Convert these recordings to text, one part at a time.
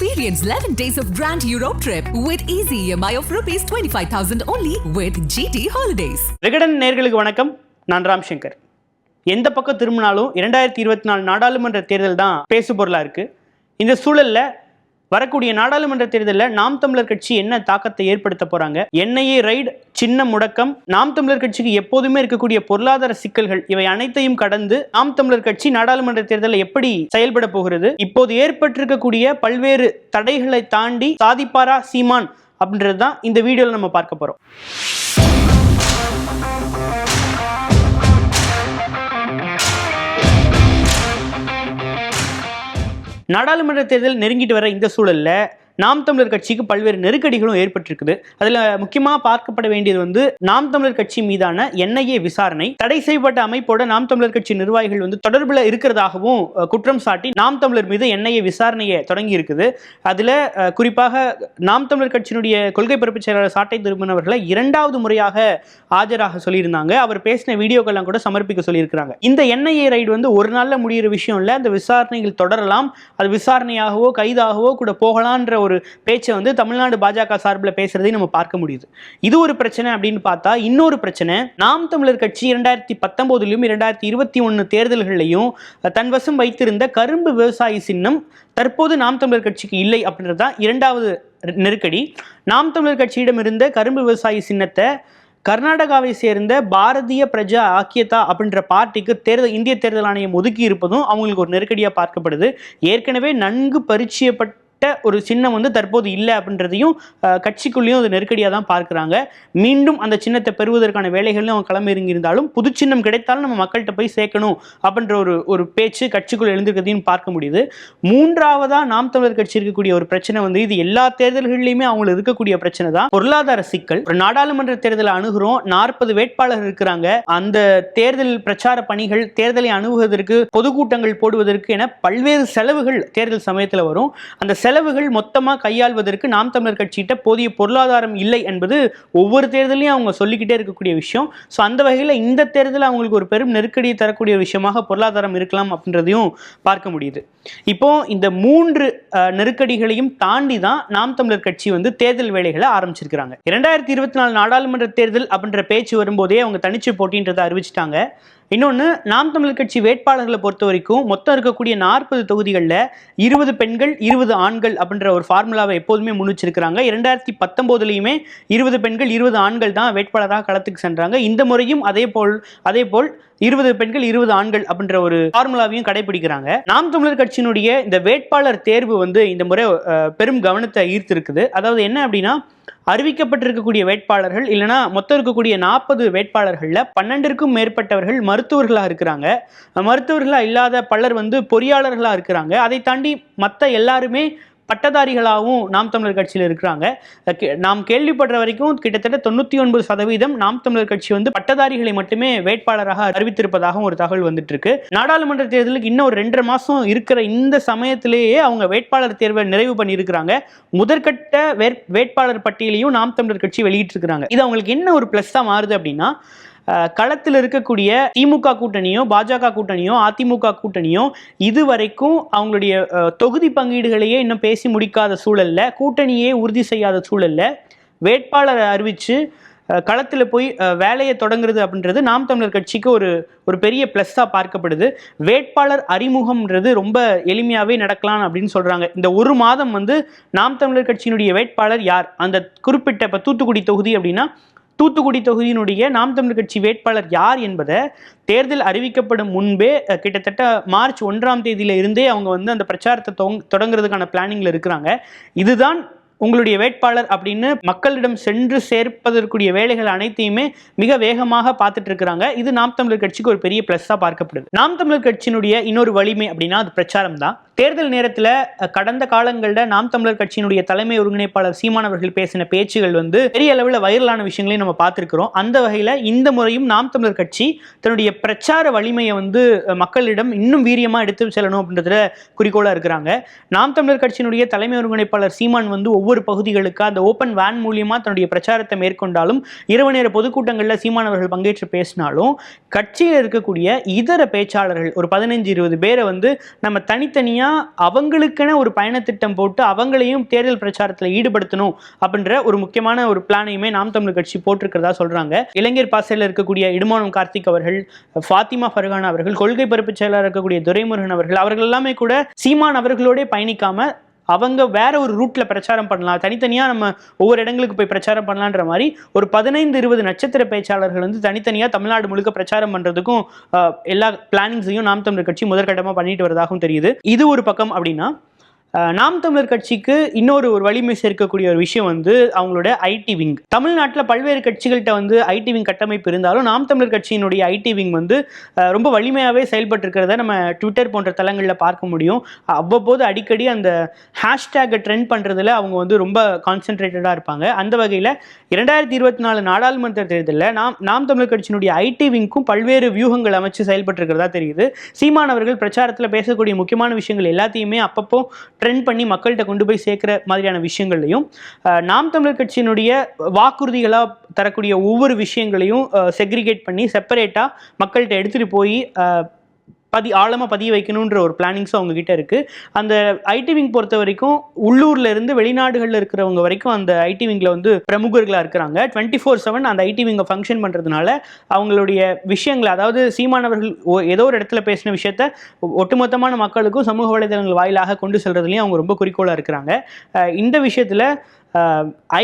Experience 11 days of Grand Europe trip with easy EMI of rupees 25,000 only with GT Holidays. Vikatan நேர்களுக்கு வணக்கம். நான் ராம் சங்கர். எந்த பக்கம் திரும்பினாலும் இரண்டாயிரத்தி இருபத்தி நாலு நாடாளுமன்ற தேர்தல் தான் பேசு பொருளாக இருக்குது இந்த சூழலில் வரக்கூடிய நாடாளுமன்ற தேர்தலில் நாம் தமிழர் கட்சி என்ன தாக்கத்தை ஏற்படுத்த போகிறாங்க என்ஐஏ ரைடு சின்ன முடக்கம் நாம் தமிழர் கட்சிக்கு எப்போதுமே இருக்கக்கூடிய பொருளாதார சிக்கல்கள் இவை அனைத்தையும் கடந்து நாம் தமிழர் கட்சி நாடாளுமன்ற தேர்தலில் எப்படி செயல்பட போகிறது? இப்போது ஏற்பட்டிருக்கக்கூடிய பல்வேறு தடைகளை தாண்டி சாதிப்பாரா சீமான் அப்படின்றது தான் இந்த வீடியோவில் நம்ம பார்க்க போகிறோம் நாடாளுமன்ற தேர்தல் நெருங்கிட்டு வர இந்த சூழல்ல நாம் தமிழர் கட்சிக்கு பல்வேறு நெருக்கடிகளும் ஏற்பட்டிருக்குது. அதுல முக்கியமா பார்க்கப்பட வேண்டியது வந்து நாம் தமிழர் கட்சி மீதான என்ஐஏ விசாரணை தடை செய்யப்பட்ட அமைப்போட நாம் தமிழர் கட்சி நிர்வாகிகள் வந்து தொடர்பில் இருக்கிறதாகவும் குற்றம் சாட்டி நாம் தமிழர் மீது என்ஐஏ விசாரணையை தொடங்கி இருக்குது அதுல குறிப்பாக நாம் தமிழர் கட்சியினுடைய கொள்கை பரப்பு செயலாளர் சாட்டை திருமணம் அவர்களை இரண்டாவது முறையாக ஆஜராக சொல்லியிருந்தாங்க. அவர் பேசின வீடியோக்கள்லாம் கூட சமர்ப்பிக்க சொல்லியிருக்கிறாங்க. இந்த என்ஐஏ ரைடு வந்து ஒரு நாளில் முடியிற விஷயம் இல்லை. அந்த விசாரணைகள் தொடரலாம். அது விசாரணையாகவோ கைதாகவோ கூட போகலான்ற ஒரு ஒரு பேச்சை வந்து தமிழ்நாடு பாஜக சார்பில் பேசுறதையும் நம்ம பார்க்க முடியுது. இது ஒரு பிரச்சனை அப்படின்னு பார்த்தா இன்னொரு பிரச்சனை நாம் தமிழர் கட்சி இரண்டாயிரத்தி பத்தொன்பதுலையும் இரண்டாயிரத்தி இருபத்தி ஒன்று தேர்தல்கள்லையும் தன்வசம் வைத்திருந்த கரும்பு விவசாயி சின்னம் தற்போது நாம் தமிழர் கட்சிக்கு இல்லை அப்படின்றது தான் இரண்டாவது நெருக்கடி. நாம் தமிழர் கட்சியிடம் இருந்த கரும்பு விவசாயி சின்னத்தை கர்நாடகாவை சேர்ந்த பாரதிய பிரஜா ஆக்கியதா அப்படின்ற பார்ட்டிக்கு தேர்தல் இந்திய தேர்தல் ஆணையம் ஒதுக்கி இருப்பதும் அவங்களுக்கு ஒரு நெருக்கடியாக பார்க்கப்படுது. ஏற்கனவே நன்கு பரிச்சயப்பட்ட ஒரு சின்னம் வந்து தற்போது இல்லை அப்படின்றதையும் கட்சிக்குள்ளேயும் அது நெருக்கடியாக தான் பார்க்குறாங்க. மீண்டும் அந்த சின்னத்தை பெறுவதற்கான வேலைகள்லையும் அவங்க களமிறங்கி இருந்தாலும் புது சின்னம் கிடைத்தாலும் நம்ம மக்கள்கிட்ட போய் சேர்க்கணும் அப்படின்ற ஒரு ஒரு பேச்சு கட்சிக்குள் எழுந்திருக்கிறதையும் பார்க்க முடியுது. மூன்றாவதாக நாம் தமிழர் கட்சி இருக்கக்கூடிய ஒரு பிரச்சனை வந்து இது எல்லா தேர்தல்கள்லையுமே அவங்களுக்கு இருக்கக்கூடிய பிரச்சனை தான். பொருளாதார சிக்கல். ஒரு நாடாளுமன்ற தேர்தலை அணுகிறோம் நாற்பது வேட்பாளர் இருக்கிறாங்க. அந்த தேர்தல் பிரச்சார பணிகள் தேர்தலை அணுகுவதற்கு பொதுக்கூட்டங்கள் போடுவதற்கு என பல்வேறு செலவுகள் தேர்தல் சமயத்தில் வரும். அந்த செலவுகள் மொத்தமாக கையாள்வதற்கு நாம் தமிழர் கட்சிகிட்ட போதிய பொருளாதாரம் இல்லை என்பது ஒவ்வொரு தேர்தலையும் அவங்க சொல்லிக்கிட்டே இருக்கக்கூடிய விஷயம். ஸோ அந்த வகையில் இந்த தேர்தல் அவங்களுக்கு ஒரு பெரும் நெருக்கடியை தரக்கூடிய விஷயமாக பொருளாதாரம் இருக்கலாம் அப்படின்றதையும் பார்க்க முடியுது. இப்போ இந்த மூன்று நெருக்கடிகளையும் தாண்டி தான் நாம் தமிழர் கட்சி வந்து தேர்தல் வேலைகளை ஆரம்பிச்சிருக்கிறாங்க. இரண்டாயிரத்தி இருபத்தி நாலு நாடாளுமன்ற தேர்தல் அப்படின்ற பேச்சு வரும்போதே அவங்க தனிச்சு போட்டின்றதை அறிவிச்சிட்டாங்க. இன்னொன்று நாம் தமிழர் கட்சி வேட்பாளர்களை பொறுத்த வரைக்கும் மொத்தம் இருக்கக்கூடிய நாற்பது தொகுதிகளில் இருபது பெண்கள் இருபது ஆண்கள் அப்படின்ற ஒரு ஃபார்முலாவை எப்போதுமே முன் வச்சிருக்கிறாங்க இரண்டாயிரத்தி பத்தொம்போதுலேயுமே இருபது பெண்கள் இருபது ஆண்கள் தான் வேட்பாளராக களத்துக்கு சென்றாங்க. இந்த முறையும் அதே போல் அதே போல் இருபது பெண்கள் இருபது ஆண்கள் அப்படின்ற ஒரு ஃபார்முலாவையும் கடைபிடிக்கிறாங்க. நாம் தமிழர் கட்சியினுடைய இந்த வேட்பாளர் தேர்வு வந்து இந்த முறை அஹ், பெரும் கவனத்தை ஈர்த்திருக்குது. அதாவது என்ன அப்படின்னா அறிவிக்கப்பட்டிருக்கக்கூடிய வேட்பாளர்கள் இல்லைனா மொத்தம் இருக்கக்கூடிய நாற்பது வேட்பாளர்களில் பன்னெண்டிற்கும் மேற்பட்டவர்கள் மருத்துவர்களாக இருக்கிறாங்க. மருத்துவர்களாக இல்லாத பலர் வந்து பொறியாளர்களாக இருக்கிறாங்க. அதை தாண்டி மற்ற எல்லாருமே பட்டதாரிகளாகவும் நாம் தமிழர் கட்சியில் இருக்கிறாங்க. கே- நாம் கேள்விப்படுற வரைக்கும் கிட்டத்தட்ட தொண்ணூற்றி ஒன்பது சதவீதம் நாம் தமிழர் கட்சி வந்து பட்டதாரிகளை மட்டுமே வேட்பாளராக அறிவித்திருப்பதாகவும் ஒரு தகவல் வந்துட்டு இருக்கு நாடாளுமன்ற தேர்தலுக்கு இன்னும் ஒரு ரெண்டரை மாசம் இருக்கிற இந்த சமயத்திலேயே அவங்க வேட்பாளர் தேர்வை நிறைவு பண்ணியிருக்கிறாங்க. முதற்கட்ட வேட்- வேட்பாளர் பட்டியலையும் நாம் தமிழர் கட்சி வெளியிட்டிருக்கிறாங்க. இது அவங்களுக்கு என்ன ஒரு ப்ளஸ்ஸாக மாறுது அப்படின்னா களத்தில் இருக்கக்கூடிய திமுக கூட்டணியோ பாஜக கூட்டணியோ அதிமுக கூட்டணியோ இதுவரைக்கும் அவங்களுடைய தொகுதி பங்கீடுகளையே இன்னும் பேசி முடிக்காத சூழல்ல கூட்டணியே உறுதி செய்யாத சூழல்ல வேட்பாளரை அறிவிச்சு களத்தில் போய் வேலையை தொடங்குறது அப்படின்றது நாம் தமிழர் கட்சிக்கு ஒரு ஒரு பெரிய ப்ளஸ்ஸாக பார்க்கப்படுது. வேட்பாளர் அறிமுகம்ன்றது ரொம்ப எளிமையாகவே நடக்கலாம் அப்படின்னு சொல்கிறாங்க இந்த ஒரு மாதம் வந்து நாம் தமிழர் கட்சியினுடைய வேட்பாளர் யார்? அந்த குறிப்பிட்ட இப்போ தூத்துக்குடி தொகுதி அப்படின்னா தூத்துக்குடி தொகுதியினுடைய நாம் தமிழர் கட்சி வேட்பாளர் யார் என்பதை தேர்தல் அறிவிக்கப்படும் முன்பே கிட்டத்தட்ட மார்ச் ஒன்றாம் தேதியில இருந்தே அவங்க வந்து அந்த பிரச்சாரத்தை தொங்- தொடங்குறதுக்கான பிளானிங்ல இருக்கிறாங்க. இதுதான் உங்களுடைய வேட்பாளர் அப்படின்னு மக்களிடம் சென்று சேர்ப்பதற்குரிய வேலைகள் அனைத்தையுமே மிக வேகமாக பார்த்துட்டு இருக்கிறாங்க. இது நாம் தமிழர் கட்சிக்கு ஒரு பெரிய ப்ளஸ்ஸாக பார்க்கப்படுது. நாம் தமிழர் கட்சியினுடைய இன்னொரு வலிமை அப்படின்னா அது பிரச்சாரம் தான் தேர்தல் நேரத்தில் கடந்த காலங்களில் நாம் தமிழர் கட்சியினுடைய தலைமை ஒருங்கிணைப்பாளர் சீமான் அவர்கள் பேசின பேச்சுகள் வந்து பெரிய அளவில் வைரலான விஷயங்களையும் நம்ம பார்த்துருக்கிறோம். அந்த வகையில் இந்த முறையும் நாம் தமிழர் கட்சி தன்னுடைய பிரச்சார வலிமையை வந்து மக்களிடம் இன்னும் வீரியமாக எடுத்து செல்லணும் அப்படின்றதுல குறிக்கோளாக இருக்கிறாங்க. நாம் தமிழர் கட்சியினுடைய தலைமை ஒருங்கிணைப்பாளர் சீமான் வந்து ஒவ்வொரு பகுதிகளுக்கு அந்த ஓப்பன் வேன் மூலியமாக தன்னுடைய பிரச்சாரத்தை மேற்கொண்டாலும் இரவு நேர பொதுக்கூட்டங்களில் சீமானவர்கள் பங்கேற்று பேசினாலும் கட்சியில் இருக்கக்கூடிய இதர பேச்சாளர்கள் ஒரு பதினஞ்சு இருபது பேரை வந்து நம்ம தனித்தனியாக தனித்தனியா அவங்களுக்கென ஒரு பயணத்திட்டம் போட்டு அவங்களையும் தேர்தல் பிரச்சாரத்தில் ஈடுபடுத்தணும் அப்படின்ற ஒரு முக்கியமான ஒரு பிளானையுமே நாம் தமிழ் கட்சி போட்டிருக்கிறதா சொல்றாங்க. இளைஞர் பாசையில் இருக்கக்கூடிய இடுமானம் கார்த்திக் அவர்கள் ஃபாத்திமா ஃபர்கான் அவர்கள் கொள்கை பரப்பு செயலாளர் இருக்கக்கூடிய துரைமுருகன் அவர்கள் அவர்கள் எல்லாமே கூட சீமான் அவர்களோட பயணிக்காம அவங்க வேற ஒரு ரூட்ல பிரச்சாரம் பண்ணலாம். தனித்தனியாக நம்ம ஒவ்வொரு இடங்களுக்கு போய் பிரச்சாரம் பண்ணலான்ற மாதிரி ஒரு பதினைந்து இருபது நட்சத்திர பேச்சாளர்கள் வந்து தனித்தனியாக தமிழ்நாடு முழுக்க பிரச்சாரம் பண்றதுக்கும் எல்லா பிளானிங்ஸையும் நாம் தமிழர் கட்சி முதற்கட்டமாக பண்ணிட்டு வரதாகவும் தெரியுது. இது ஒரு பக்கம் அப்படின்னா நாம் தமிழர் கட்சிக்கு இன்னொரு ஒரு வலிமை சேர்க்கக்கூடிய ஒரு விஷயம் வந்து அவங்களோட ஐடி விங் தமிழ்நாட்டில் பல்வேறு கட்சிகள்கிட்ட வந்து ஐடி விங் கட்டமைப்பு இருந்தாலும் நாம் தமிழர் கட்சியினுடைய ஐடி விங் வந்து ரொம்ப வலிமையாகவே செயல்பட்டுருக்கிறத நம்ம ட்விட்டர் போன்ற தளங்களில் பார்க்க முடியும். அவ்வப்போது அடிக்கடி அந்த ஹேஷ்டேக்கை ட்ரெண்ட் பண்ணுறதுல அவங்க வந்து ரொம்ப கான்சென்ட்ரேட்டடாக இருப்பாங்க. அந்த வகையில் இரண்டாயிரத்தி இருபத்தி நாலு நாடாளுமன்ற தேர்தலில் நாம் நாம் தமிழர் கட்சியினுடைய ஐடி விங்க்கும் பல்வேறு வியூகங்கள் அமைச்சு செயல்பட்டுருக்கிறதா தெரியுது. சீமான் அவர்கள் பிரச்சாரத்தில் பேசக்கூடிய முக்கியமான விஷயங்கள் எல்லாத்தையுமே அப்பப்போ ட்ரெண்ட் பண்ணி மக்கள்கிட்ட கொண்டு போய் சேர்க்குற மாதிரியான விஷயங்கள்லையும் நாம் தமிழர் கட்சியினுடைய வாக்குறுதிகளாக தரக்கூடிய ஒவ்வொரு விஷயங்களையும் செக்ரிகேட் பண்ணி செப்பரேட்டாக மக்கள்கிட்ட எடுத்துகிட்டு போய் பதி ஆழமாக பதிய வைக்கணுன்ற ஒரு பிளானிங்ஸும் அவங்கக்கிட்ட இருக்குது அந்த ஐடி விங் பொறுத்த வரைக்கும் உள்ளூரில் இருந்து வெளிநாடுகளில் இருக்கிறவங்க வரைக்கும் அந்த ஐடி விங்கில் வந்து பிரமுகர்களாக இருக்கிறாங்க. டுவெண்ட்டி ஃபோர் செவன் அந்த ஐடி விங்கை ஃபங்க்ஷன் பண்ணுறதுனால அவங்களுடைய விஷயங்களை அதாவது சீமானவர்கள் ஏதோ ஒரு இடத்துல பேசின விஷயத்த ஒட்டுமொத்தமான மக்களுக்கும் சமூக வலைதளங்கள் வாயிலாக கொண்டு செல்றதுலையும் அவங்க ரொம்ப குறிக்கோளாக இருக்கிறாங்க. இந்த விஷயத்தில்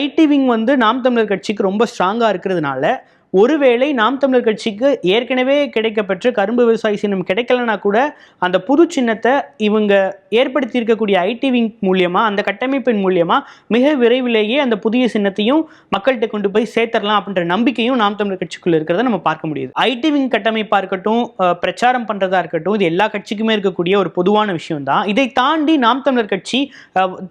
ஐடி விங் வந்து நாம் தமிழர் கட்சிக்கு ரொம்ப ஸ்ட்ராங்காக இருக்கிறதுனால ஒருவேளை நாம் தமிழர் கட்சிக்கு ஏற்கனவே கிடைக்கப்பெற்ற கரும்பு விவசாயி சின்னம் கிடைக்கலனா கூட அந்த புது சின்னத்தை இவங்க ஏற்படுத்தி இருக்கக்கூடிய ஐடி விங் மூலியமா அந்த கட்டமைப்பின் மூலியமா மிக விரைவிலேயே அந்த புதிய சின்னத்தையும் மக்கள்கிட்ட கொண்டு போய் சேர்த்தரலாம் அப்படின்ற நம்பிக்கையும் நாம் தமிழர் கட்சிக்குள்ள இருக்கிறத நம்ம பார்க்க முடியுது. ஐடி விங் கட்டமைப்பா இருக்கட்டும் பிரச்சாரம் பண்றதா இருக்கட்டும் இது எல்லா கட்சிக்குமே இருக்கக்கூடிய ஒரு பொதுவான விஷயம் தான் இதை தாண்டி நாம் தமிழர் கட்சி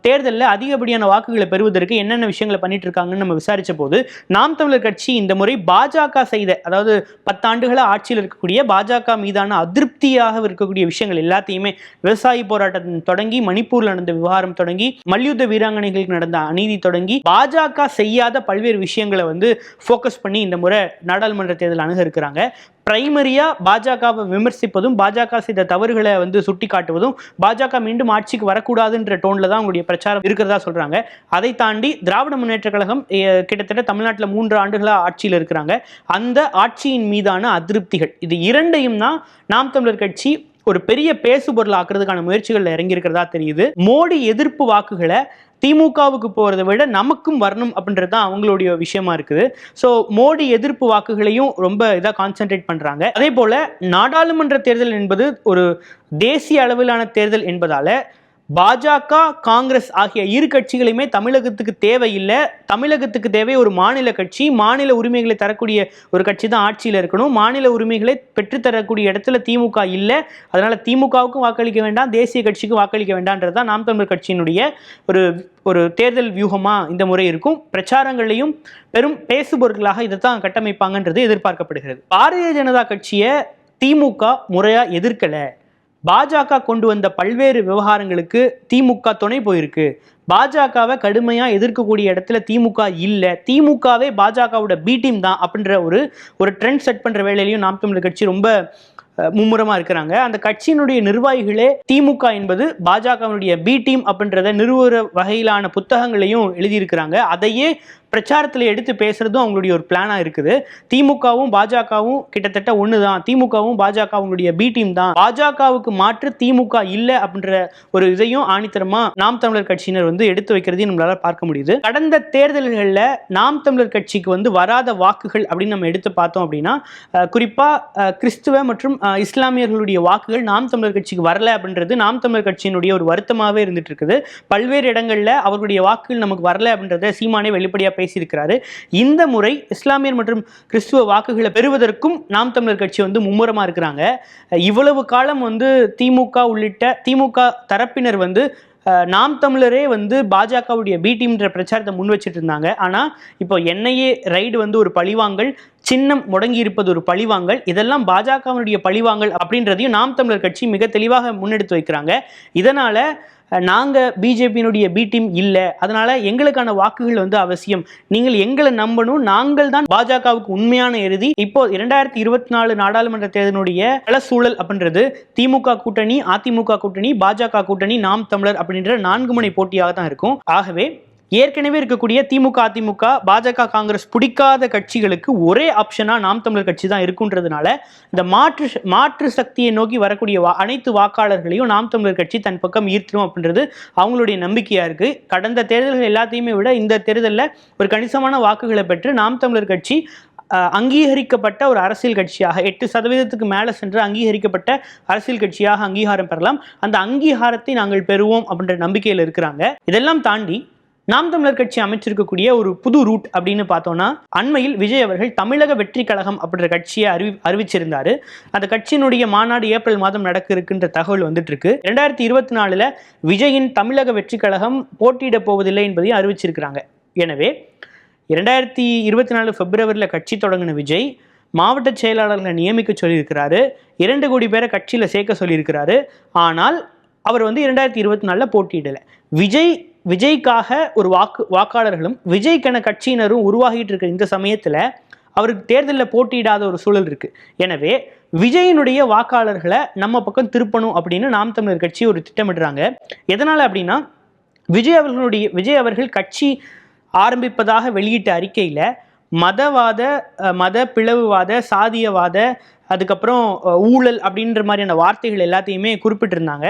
தேர்தலில் அதிகப்படியான வாக்குகளை பெறுவதற்கு என்னென்ன விஷயங்களை பண்ணிட்டு இருக்காங்கன்னு நம்ம விசாரிச்ச போது நாம் தமிழர் கட்சி இந்த முறை பாஜக பாஜக செய்த அதாவது பத்தாண்டுகளா ஆட்சியில் இருக்கக்கூடிய பாஜக மீதான அதிருப்தியாக இருக்கக்கூடிய விஷயங்கள் எல்லாத்தையுமே விவசாயி போராட்டம் தொடங்கி மணிப்பூர்ல நடந்த விவகாரம் தொடங்கி மல்யுத்த வீராங்கனைகளுக்கு நடந்த அநீதி தொடங்கி பாஜக செய்யாத பல்வேறு விஷயங்களை வந்து ஃபோக்கஸ் பண்ணி இந்த முறை நாடாளுமன்ற தேர்தல் அணுக இருக்கிறாங்க. பிரைமரியாக பாஜகவை விமர்சிப்பதும் பாஜக செய்த தவறுகளை வந்து சுட்டி காட்டுவதும் பாஜக மீண்டும் ஆட்சிக்கு வரக்கூடாதுன்ற டோனில் தான் அவங்களுடைய பிரச்சாரம் இருக்கிறதா சொல்கிறாங்க அதை தாண்டி திராவிட முன்னேற்ற கழகம் கிட்டத்தட்ட தமிழ்நாட்டில் மூன்று ஆண்டுகளாக ஆட்சியில் இருக்கிறாங்க. அந்த ஆட்சியின் மீதான அதிருப்திகள் இது இரண்டையும் தான் நாம் தமிழர் கட்சி ஒரு பெரிய பேசுபொருள் ஆக்குறதுக்கான முயற்சிகள் இறங்கியிருக்கிறதா தெரியுது. மோடி எதிர்ப்பு வாக்குகளை திமுகவுக்கு போகிறத விட நமக்கும் வரணும் அப்படின்றது தான் அவங்களுடைய விஷயமா இருக்குது. ஸோ மோடி எதிர்ப்பு வாக்குகளையும் ரொம்ப இதாக கான்சென்ட்ரேட் பண்ணுறாங்க அதே போல் நாடாளுமன்ற தேர்தல் என்பது ஒரு தேசிய அளவிலான தேர்தல் என்பதால் பாஜக காங்கிரஸ் ஆகிய இரு கட்சிகளையுமே தமிழகத்துக்கு தேவையில்லை. தமிழகத்துக்கு தேவை ஒரு மாநில கட்சி. மாநில உரிமைகளை தரக்கூடிய ஒரு கட்சி தான் ஆட்சியில் இருக்கணும். மாநில உரிமைகளை பெற்றுத்தரக்கூடிய இடத்துல திமுக இல்லை. அதனால் திமுகவுக்கும் வாக்களிக்க வேண்டாம். தேசிய கட்சிக்கும் வாக்களிக்க வேண்டான்றது தான் நாம் தமிழர் கட்சியினுடைய ஒரு ஒரு தேர்தல் வியூகமாக இந்த முறை இருக்கும். பிரச்சாரங்களையும் பெரும் பேசுபொருட்களாக இதை தான் கட்டமைப்பாங்கன்றது எதிர்பார்க்கப்படுகிறது. பாரதிய ஜனதா கட்சியை திமுக முறையாக எதிர்க்கலை. பாஜக கொண்டு வந்த பல்வேறு விவகாரங்களுக்கு திமுக துணை போயிருக்கு. பாஜகவை கடுமையாக எதிர்க்கக்கூடிய இடத்துல திமுக இல்லை. திமுகவே பாஜகவோட பி டீம் தான் அப்படின்ற ஒரு ஒரு ட்ரெண்ட் செட் பண்ணுற வேலையிலையும் நாம் தமிழர் கட்சி ரொம்ப மும்முரமாக இருக்கிறாங்க. அந்த கட்சியினுடைய நிர்வாகிகளே திமுக என்பது பாஜகவினுடைய பி டீம் அப்படின்றத நிறுவுற வகையிலான புத்தகங்களையும் எழுதியிருக்கிறாங்க. அதையே பிரச்சாரத்தில் எடுத்து பேசுறதும் அவங்களுடைய ஒரு பிளானாக இருக்குது. திமுகவும் பாஜகவும் கிட்டத்தட்ட ஒன்று தான் திமுகவும் பாஜக அவங்களுடைய பி டீம் தான். பாஜகவுக்கு மாற்று திமுக இல்லை அப்படின்ற ஒரு இதையும் ஆணித்தரமா நாம் தமிழர் கட்சியினர் வந்து எடுத்து வைக்கிறதையும் நம்மளால பார்க்க முடியுது. கடந்த தேர்தல்களில் நாம் தமிழர் கட்சிக்கு வந்து வராத வாக்குகள் அப்படின்னு நம்ம எடுத்து பார்த்தோம் அப்படின்னா குறிப்பாக குறிப்பா கிறிஸ்துவ மற்றும் இஸ்லாமியர்களுடைய வாக்குகள் நாம் தமிழர் கட்சிக்கு வரல அப்படின்றது நாம் தமிழர் கட்சியினுடைய ஒரு வருத்தமாகவே இருந்துட்டு இருக்குது. பல்வேறு இடங்களில் அவர்களுடைய வாக்குகள் நமக்கு வரல அப்படின்றத சீமானே வெளிப்படையாக பேசியிருக்கிறாரு. இந்த முறை இஸ்லாமியர் மற்றும் கிறிஸ்துவ வாக்குகளை பெறுவதற்கும் நாம் தமிழர் கட்சி வந்து மும்முரமா இருக்கிறாங்க. இவ்வளவு காலம் வந்து திமுக உள்ளிட்ட திமுக தரப்பினர் வந்து நாம் தமிழரே வந்து பாஜகவுடைய பி டீம்ன்ற பிரச்சாரத்தை முன் வச்சிட்டு இருந்தாங்க. ஆனால் இப்போ என்ஐஏ ரைடு வந்து ஒரு பழிவாங்கல் சின்னம் முடங்கி இருப்பது ஒரு பழிவாங்கல் இதெல்லாம் பாஜகவினுடைய பழிவாங்கல் அப்படின்றதையும் நாம் தமிழர் கட்சி மிக தெளிவாக முன்னெடுத்து வைக்கிறாங்க. இதனால நாங்கள் நாங்க பிஜேபியினுடைய பி டீம் இல்லை. அதனால எங்களுக்கான வாக்குகள் வந்து அவசியம். நீங்கள் எங்களை நம்பணும். நாங்கள் தான் பாஜகவுக்கு உண்மையான எருதி இப்போ இரண்டாயிரத்தி இருபத்தி நாலு நாடாளுமன்ற தேர்தலுடைய கள சூழல் அப்படின்றது திமுக கூட்டணி அதிமுக கூட்டணி பாஜக கூட்டணி நாம் தமிழர் அப்படின்ற நான்கு முனை போட்டியாக தான் இருக்கும். ஆகவே ஏற்கனவே இருக்கக்கூடிய திமுக அதிமுக பாஜக காங்கிரஸ் பிடிக்காத கட்சிகளுக்கு ஒரே ஆப்ஷனாக நாம் தமிழர் கட்சி தான் இருக்குன்றதுனால இந்த மாற்று மாற்று சக்தியை நோக்கி வரக்கூடிய வா- அனைத்து வாக்காளர்களையும் நாம் தமிழர் கட்சி தன் பக்கம் ஈர்த்திரும் அப்படின்றது அவங்களுடைய நம்பிக்கையாக இருக்குது கடந்த தேர்தல்கள் எல்லாத்தையுமே விட இந்த தேர்தலில் ஒரு கணிசமான வாக்குகளை பெற்று நாம் தமிழர் கட்சி அங்கீகரிக்கப்பட்ட ஒரு அரசியல் கட்சியாக எட்டு சதவீதத்துக்கு மேலே சென்று அங்கீகரிக்கப்பட்ட அரசியல் கட்சியாக அங்கீகாரம் பெறலாம். அந்த அங்கீகாரத்தை நாங்கள் பெறுவோம் அப்படின்ற நம்பிக்கையில் இருக்கிறாங்க. இதெல்லாம் தாண்டி நாம் தமிழர் கட்சி அமைச்சிருக்கக்கூடிய ஒரு புது ரூட் அப்படின்னு பார்த்தோம்னா அண்மையில் விஜய் அவர்கள் தமிழக வெற்றி கழகம் அப்படின்ற கட்சியை அறிவி அறிவிச்சிருந்தார். அந்த கட்சியினுடைய மாநாடு ஏப்ரல் மாதம் நடக்க இருக்குன்ற தகவல் வந்துட்டு இருக்கு ரெண்டாயிரத்தி இருபத்தி நாலுல விஜயின் தமிழக வெற்றி கழகம் போட்டியிட போவதில்லை என்பதையும் அறிவிச்சிருக்கிறாங்க. எனவே இரண்டாயிரத்தி இருபத்தி நாலு பிப்ரவரியில் கட்சி தொடங்கின விஜய் மாவட்ட செயலாளர்களை நியமிக்க சொல்லியிருக்கிறாரு. இரண்டு கோடி பேரை கட்சியில் சேர்க்க சொல்லியிருக்கிறாரு. ஆனால் அவர் வந்து இரண்டாயிரத்தி இருபத்தி நாலில் போட்டியிடலை. விஜய் விஜய்க்காக ஒரு வாக்கு வாக்காளர்களும் விஜய்க்கென கட்சியினரும் உருவாகிட்டு இருக்கிற இந்த சமயத்தில் அவருக்கு தேர்தலில் போட்டியிடாத ஒரு சூழல் இருக்கு. எனவே விஜயனுடைய வாக்காளர்களை நம்ம பக்கம் திருப்பணும் அப்படின்னு நாம் தமிழர் கட்சி ஒரு திட்டமிடுறாங்க. எதனால் அப்படின்னா விஜய் அவர்களுடைய விஜய் அவர்கள் கட்சி ஆரம்பிப்பதாக வெளியிட்ட அறிக்கையில் மதவாத மத பிளவுவாத சாதியவாத அதுக்கப்புறம் ஊழல் அப்படின்ற மாதிரியான வார்த்தைகள் எல்லாத்தையுமே குறிப்பிட்டிருந்தாங்க.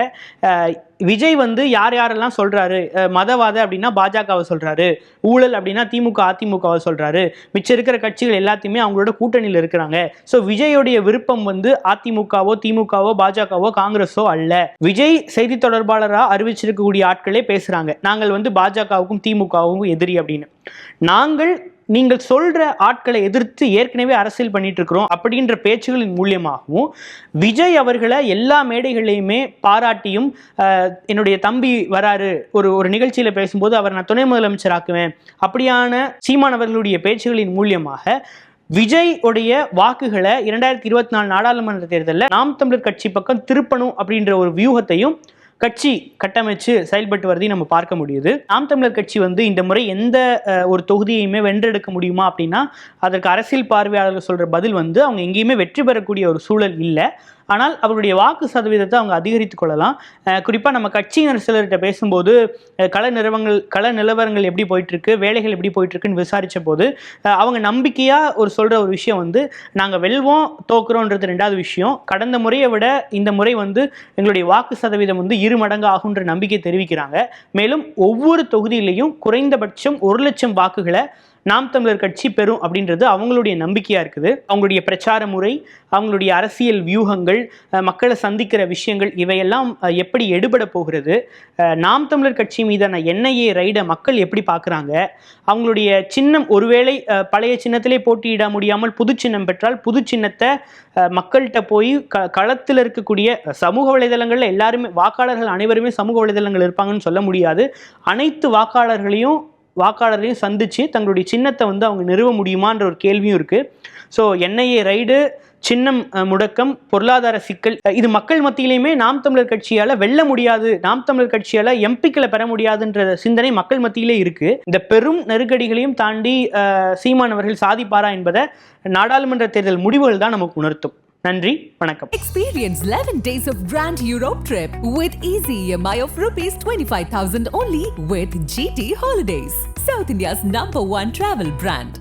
விஜய் வந்து யார் யாரெல்லாம் சொல்கிறாரு மதவாத அப்படின்னா பாஜகவை சொல்கிறாரு ஊழல் அப்படின்னா திமுக அதிமுகவை சொல்கிறாரு மிச்சம் இருக்கிற கட்சிகள் எல்லாத்தையுமே அவங்களோட கூட்டணியில் இருக்கிறாங்க. ஸோ விஜயோடைய விருப்பம் வந்து அதிமுகவோ திமுகவோ பாஜகவோ காங்கிரஸோ அல்ல. விஜய் செய்தி தொடர்பாளராக அறிவிச்சிருக்கக்கூடிய ஆட்களே பேசுகிறாங்க நாங்கள் வந்து பாஜகவுக்கும் திமுகவுக்கும் எதிரி அப்படின்னு. நாங்கள் நீங்கள் சொல்ற ஆட்களை எதிர்த்து ஏற்கனவே அரசியல் பண்ணிட்டு இருக்கிறோம் அப்படின்ற பேச்சுகளின் மூலியமாகவும் விஜய் அவர்களை எல்லா மேடைகளையுமே பாராட்டியும் என்னுடைய தம்பி வராரு ஒரு ஒரு நிகழ்ச்சியில பேசும்போது அவர் நான் துணை முதலமைச்சர் ஆக்குவேன் அப்படியான சீமான் அவர்களுடைய பேச்சுகளின் மூலியமாக விஜய் உடைய வாக்குகளை இரண்டாயிரத்தி இருபத்தி நாலு நாடாளுமன்ற தேர்தலில் நாம் தமிழர் கட்சி பக்கம் திருப்பணும் அப்படின்ற ஒரு வியூகத்தையும் கட்சி கட்டமைச்சு செயல்பட்டு வரதையும் நம்ம பார்க்க முடியுது. நாம் தமிழர் கட்சி வந்து இந்த முறை எந்த ஒரு தொகுதியையுமே வென்றெடுக்க முடியுமா அப்படின்னா அதற்கு அரசியல் பார்வையாளர்கள் சொல்ற பதில் வந்து அவங்க எங்கேயுமே வெற்றி பெறக்கூடிய ஒரு சூழல் இல்லை. ஆனால் அவருடைய வாக்கு சதவீதத்தை அவங்க அதிகரித்து கொள்ளலாம். குறிப்பாக நம்ம கட்சியினர் சிலர்கிட்ட பேசும்போது கள நிலவரங்கள் கள நிலவரங்கள் எப்படி போயிட்டு இருக்கு வேலைகள் எப்படி போயிட்டு இருக்குன்னு விசாரித்த போது அவங்க நம்பிக்கையாக ஒரு சொல்ற ஒரு விஷயம் வந்து நாங்கள் வெல்வோம் தோக்குறோன்றது ரெண்டாவது விஷயம். கடந்த முறையை விட இந்த முறை வந்து எங்களுடைய வாக்கு சதவீதம் வந்து இரு மடங்கு ஆகுன்ற நம்பிக்கை தெரிவிக்கிறாங்க. மேலும் ஒவ்வொரு தொகுதியிலையும் குறைந்தபட்சம் ஒரு லட்சம் வாக்குகளை நாம் தமிழர் கட்சி பெறும் அப்படின்றது அவங்களுடைய நம்பிக்கையாக இருக்குது. அவங்களுடைய பிரச்சார முறை அவங்களுடைய அரசியல் வியூகங்கள் மக்களை சந்திக்கிற விஷயங்கள் இவையெல்லாம் எப்படி எடுபட போகிறது? நாம் தமிழர் கட்சி மீதான என்ஐஏ ரைடை மக்கள் எப்படி பார்க்குறாங்க? அவங்களுடைய சின்னம் ஒருவேளை பழைய சின்னத்திலே போட்டியிட முடியாமல் புது சின்னம் பெற்றால் புது சின்னத்தை மக்கள்கிட்ட போய் க களத்தில் இருக்கக்கூடிய சமூக வலைதளங்களில் எல்லாருமே வாக்காளர்கள் அனைவருமே சமூக வலைதளங்கள் இருப்பாங்கன்னு சொல்ல முடியாது. அனைத்து வாக்காளர்களையும் வாக்காளர்களையும் சந்திச்சு தங்களுடைய சின்னத்தை வந்து அவங்க நிறுவ முடியுமான்ற ஒரு கேள்வியும் இருக்கு. ஸோ என்ஐஏ ரைடு சின்னம் முடக்கம் பொருளாதார சிக்கல் இது மக்கள் மத்தியிலையுமே நாம் தமிழர் கட்சியால் வெல்ல முடியாது நாம் தமிழர் கட்சியால் எம்பிக்களை பெற முடியாதுன்ற சிந்தனை மக்கள் மத்தியிலே இருக்கு. இந்த பெரும் நெருக்கடிகளையும் தாண்டி சீமானவர்கள் சாதிப்பாரா என்பதை நாடாளுமன்ற தேர்தல் முடிவுகள் தான் நமக்கு உணர்த்தும். நன்றி வணக்கம் Experience 11 days of Grand Europe trip with easy EMI of rupees 25,000 only with GT Holidays, South India's number one travel brand.